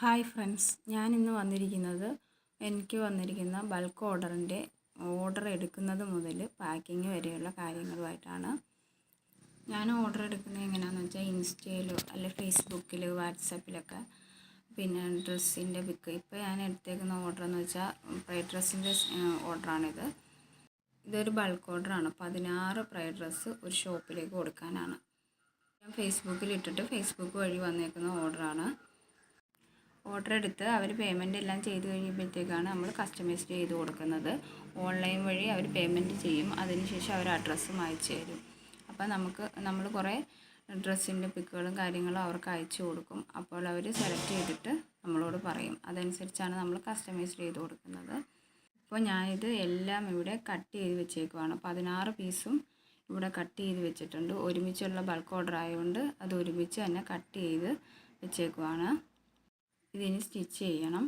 Hi friends ഞാൻ ഇന്ന് വന്നിരിക്കുന്നത് എനിക്ക് വന്നിരിക്കുന്ന ബൾക്ക് ഓർഡറിന്റെ ഓർഡർ എടുക്കുന്നത് മുതൽ പാക്കിങ് വരെയുള്ള കാര്യങ്ങളുമായിട്ടാണ്. ഞാൻ ഓർഡർ എടുക്കുന്നത് എങ്ങനെയാണെന്ന് വെച്ചാൽ ഇൻസ്റ്റയിലോ അല്ലെ ഫേസ്ബുക്കിൽ വാട്സപ്പിലൊക്കെ. പിന്നെ ഡ്രസ്സിന്റെ പിക്ക് ഇപ്പോൾ ഞാൻ എടുത്തേക്കുന്ന ഓർഡർ എന്ന് വെച്ചാൽ പ്രൈ ഡ്രസ്സിന്റെ ഓർഡറാണിത്. ഇതൊരു ബൾക്ക് ഓർഡറാണ്. പതിനാറ് പ്രൈഡ് ഡ്രസ്സ് ഒരു ഷോപ്പിലേക്ക് കൊടുക്കാനാണ്. ഞാൻ ഫേസ്ബുക്കിൽ ഇട്ടിട്ട് ഫേസ്ബുക്ക് വഴി വന്നേക്കുന്ന ഓർഡറാണ്. ഓർഡർ എടുത്ത് അവർ പേയ്മെന്റ് എല്ലാം ചെയ്ത് കഴിയുമ്പോഴത്തേക്കാണ് നമ്മൾ കസ്റ്റമൈസ് ചെയ്ത് കൊടുക്കുന്നത്. ഓൺലൈൻ വഴി അവർ പേയ്മെന്റ് ചെയ്യും. അതിനുശേഷം അവർ അഡ്രസ്സും അയച്ചു തരും. അപ്പോൾ നമുക്ക് നമ്മൾ കുറേ ഡ്രസ്സിന്റെ പിക്കുകളും കാര്യങ്ങളും അവർക്ക് അയച്ചു കൊടുക്കും. അപ്പോൾ അവർ സെലക്ട് ചെയ്തിട്ട് നമ്മളോട് പറയും. അതനുസരിച്ചാണ് നമ്മൾ കസ്റ്റമൈസ് ചെയ്ത് കൊടുക്കുന്നത്. അപ്പോൾ ഞാനിത് എല്ലാം ഇവിടെ കട്ട് ചെയ്ത് വെച്ചേക്കുവാണ്. പതിനാറ് പീസും ഇവിടെ കട്ട് ചെയ്ത് വെച്ചിട്ടുണ്ട്. ഒരുമിച്ചുള്ള ബൾക്ക് ഓർഡർ ആയതുകൊണ്ട് അത് ഒരുമിച്ച് തന്നെ കട്ട് ചെയ്ത് വെച്ചേക്കുവാണ്. ഇതിന് സ്റ്റിച്ച് ചെയ്യണം.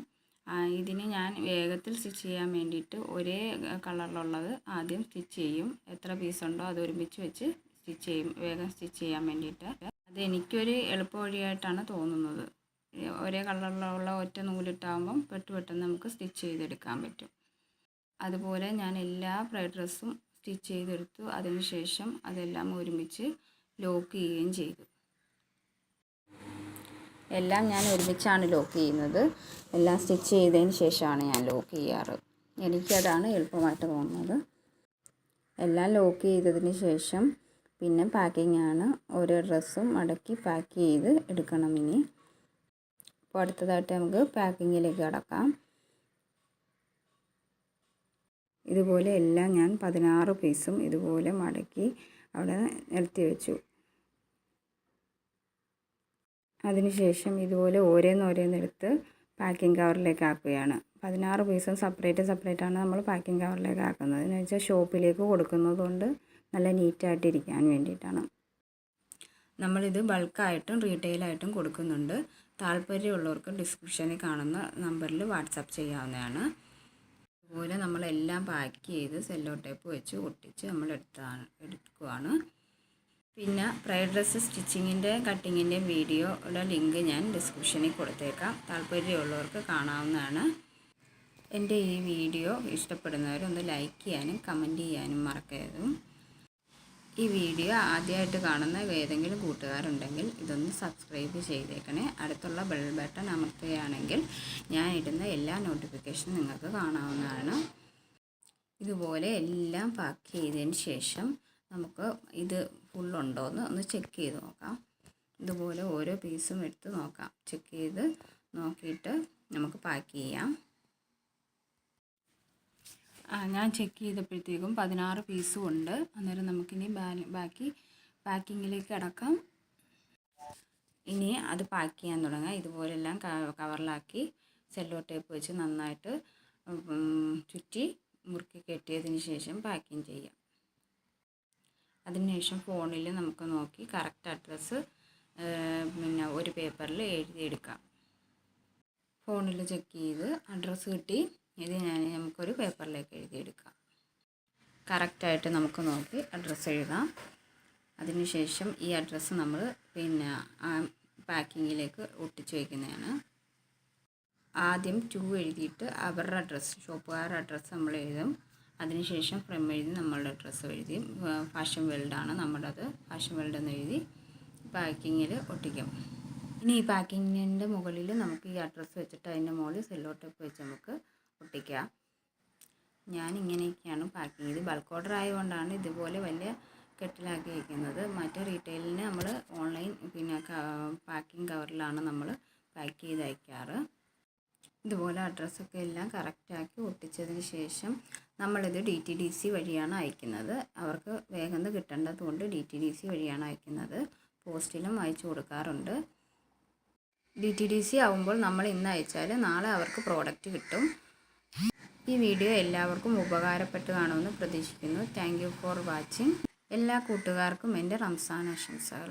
ഇതിന് ഞാൻ വേഗത്തിൽ സ്റ്റിച്ച് ചെയ്യാൻ വേണ്ടിയിട്ട് ഒരേ കളറിലുള്ളത് ആദ്യം സ്റ്റിച്ച് ചെയ്യും. എത്ര പീസുണ്ടോ അത് ഒരുമിച്ച് വെച്ച് സ്റ്റിച്ച് ചെയ്യും. വേഗം സ്റ്റിച്ച് ചെയ്യാൻ വേണ്ടിയിട്ട്. അത് എനിക്കൊരു എളുപ്പ വഴിയായിട്ടാണ് തോന്നുന്നത്. ഒരേ കളറിലുള്ള ഒറ്റ നൂലിട്ടാകുമ്പം പെട്ട് പെട്ടെന്ന് നമുക്ക് സ്റ്റിച്ച് ചെയ്തെടുക്കാൻ പറ്റും. അതുപോലെ ഞാൻ എല്ലാ ഫ്രൈഡ് ഡ്രസ്സും സ്റ്റിച്ച് ചെയ്തെടുത്തു. അതിനുശേഷം അതെല്ലാം ഒരുമിച്ച് ലോക്ക് ചെയ്യുകയും ചെയ്തു. എല്ലാം ഞാൻ ഒരുമിച്ചാണ് ലോക്ക് ചെയ്യുന്നത്. എല്ലാം സ്റ്റിച്ച് ചെയ്തതിന് ശേഷമാണ് ഞാൻ ലോക്ക് ചെയ്യാറ്. എനിക്കതാണ് എളുപ്പമായിട്ട് തോന്നുന്നത്. എല്ലാം ലോക്ക് ചെയ്തതിന് ശേഷം പിന്നെ പാക്കിംഗ് ആണ്. ഓരോ ഡ്രസ്സും മടക്കി പാക്ക് ചെയ്ത് എടുക്കണം ഇനി. അപ്പോൾ അടുത്തതായിട്ട് നമുക്ക് പാക്കിങ്ങിലേക്ക് കടക്കാം. ഇതുപോലെ എല്ലാം ഞാൻ പതിനാറ് പീസും ഇതുപോലെ മടക്കി അവിടെ നിരത്തി വെച്ചു അതിനുശേഷം ഇതുപോലെ ഓരോന്നോരോന്നെടുത്ത് പാക്കിംഗ് കവറിലേക്ക് ആക്കുകയാണ്. പതിനാറ് പീസും സെപ്പറേറ്റ് സെപ്പറേറ്റ് ആണ് നമ്മൾ പാക്കിംഗ് കവറിലേക്ക് ആക്കുന്നത്. എന്ന് വെച്ചാൽ ഷോപ്പിലേക്ക് കൊടുക്കുന്നതുകൊണ്ട് നല്ല നീറ്റായിട്ടിരിക്കാൻ വേണ്ടിയിട്ടാണ്. നമ്മളിത് ബൾക്കായിട്ടും റീറ്റെയിലായിട്ടും കൊടുക്കുന്നുണ്ട്. താല്പര്യമുള്ളവർക്ക് ഡിസ്ക്രിപ്ഷനിൽ കാണുന്ന നമ്പറിൽ വാട്സപ്പ് ചെയ്യാവുന്നതാണ്. അതുപോലെ നമ്മളെല്ലാം പാക്ക് ചെയ്ത് സെല്ലോ ടേപ്പ് വെച്ച് ഒട്ടിച്ച് നമ്മൾ എടുത്താണ് പിന്നെ ഫ്രൈഡ് ഡ്രസ്സ് സ്റ്റിച്ചിങ്ങിന്റെ കട്ടിങ്ങിന്റെ വീഡിയോയുടെ ലിങ്ക് ഞാൻ ഡിസ്ക്രിപ്ഷനിൽ കൊടുത്തേക്കാം. താല്പര്യമുള്ളവർക്ക് കാണാവുന്നതാണ്. എന്റെ ഈ വീഡിയോ ഇഷ്ടപ്പെടുന്നവരൊന്ന് ലൈക്ക് ചെയ്യാനും കമന്റ് ചെയ്യാനും മറക്കരുതും. ഈ വീഡിയോ ആദ്യമായിട്ട് കാണുന്ന ഏതെങ്കിലും കൂട്ടുകാരുണ്ടെങ്കിൽ ഇതൊന്ന് സബ്സ്ക്രൈബ് ചെയ്തേക്കണേ. അടുത്തുള്ള ബെൽ ബട്ടൺ അമർത്തുകയാണെങ്കിൽ ഞാൻ ഇടുന്ന എല്ലാ നോട്ടിഫിക്കേഷനും നിങ്ങൾക്ക് കാണാവുന്നതാണ്. ഇതുപോലെ എല്ലാം പാക്ക് ചെയ്തതിന് ശേഷം നമുക്ക് ഇത് ഫുള്ളുണ്ടോ എന്ന് ഒന്ന് ചെക്ക് ചെയ്ത് നോക്കാം. ഇതുപോലെ ഓരോ പീസും എടുത്ത് നോക്കാം. ചെക്ക് ചെയ്ത് നോക്കിയിട്ട് നമുക്ക് പാക്ക് ചെയ്യാം. ഞാൻ ചെക്ക് ചെയ്തപ്പോഴത്തേക്കും പതിനാറ് പീസും ഉണ്ട്. അന്നേരം നമുക്കിനി ബാക്കി പാക്കിങ്ങിലേക്ക് അടക്കാം. ഇനി അത് പാക്ക് ചെയ്യാൻ തുടങ്ങാം. ഇതുപോലെല്ലാം കവറിലാക്കി സെല്ലോ ടേപ്പ് വെച്ച് നന്നായിട്ട് ചുറ്റി മുറുക്കി കെട്ടിയതിന് ശേഷം പാക്കിങ് ചെയ്യാം. അതിനുശേഷം ഫോണിൽ നമുക്ക് നോക്കി കറക്റ്റ് അഡ്രസ്സ് പിന്നെ ഒരു പേപ്പറിൽ എഴുതിയെടുക്കാം. ഫോണിൽ ചെക്ക് ചെയ്ത് അഡ്രസ്സ് കിട്ടി. ഇത് ഞാൻ നമുക്കൊരു പേപ്പറിലേക്ക് എഴുതിയെടുക്കാം. കറക്റ്റായിട്ട് നമുക്ക് നോക്കി അഡ്രസ്സ് എഴുതാം. അതിനുശേഷം ഈ അഡ്രസ്സ് നമ്മൾ പിന്നെ പാക്കിങ്ങിലേക്ക് ഒട്ടിച്ച് വയ്ക്കുന്നതാണ് ആദ്യം ടു എഴുതിയിട്ട് അവരുടെ അഡ്രസ്സ് ഷോപ്പുകാരുടെ അഡ്രസ്സ് നമ്മൾ എഴുതും അതിനുശേഷം ഫ്രം എഴുതി നമ്മളുടെ ഡ്രസ്സ് എഴുതി ഫാഷൻ വേൾഡാണ് നമ്മുടേത്. ഫാഷൻ വേൾഡ് എന്ന് എഴുതി പാക്കിങ്ങിൽ ഒട്ടിക്കും. ഇനി ഈ പാക്കിങ്ങിന്റെ മുകളിൽ നമുക്ക് ഈ അഡ്രസ്സ് വെച്ചിട്ട് അതിന്റെ മുകളിൽ സെല്ലോ ടേപ്പ് വെച്ച് നമുക്ക് ഒട്ടിക്കാം. ഞാൻ ഇങ്ങനെയൊക്കെയാണ് പാക്കിങ് ഇത് ബൾക്ക് ഓർഡർ ആയതുകൊണ്ടാണ് ഇതുപോലെ വലിയ കെട്ടിലാക്കി വയ്ക്കുന്നത് മറ്റേ റീറ്റെയിലിന് നമ്മൾ ഓൺലൈൻ പിന്നെ പാക്കിംഗ് കവറിലാണ് നമ്മൾ പാക്ക് ചെയ്ത് അയക്കാറ് ഇതുപോലെ അഡ്രസ്സൊക്കെ എല്ലാം കറക്റ്റാക്കി ഒട്ടിച്ചതിന് ശേഷം നമ്മളിത് ഡി ടി ഡി സി വഴിയാണ് അയക്കുന്നത്. അവർക്ക് വേഗം കിട്ടേണ്ടതുകൊണ്ട് ഡി ടി ഡി സി വഴിയാണ് അയക്കുന്നത്. പോസ്റ്റിലും അയച്ചു കൊടുക്കാറുണ്ട്. ഡി ടി ഡി സി ആവുമ്പോൾ നമ്മൾ ഇന്ന് അയച്ചാൽ നാളെ അവർക്ക് പ്രോഡക്റ്റ് കിട്ടും. ഈ വീഡിയോ എല്ലാവർക്കും ഉപകാരപ്പെട്ട് കാണുമെന്ന് പ്രതീക്ഷിക്കുന്നു. താങ്ക് ഫോർ വാച്ചിങ് എല്ലാ കൂട്ടുകാർക്കും എന്റെ റംസാൻ ആശംസകൾ.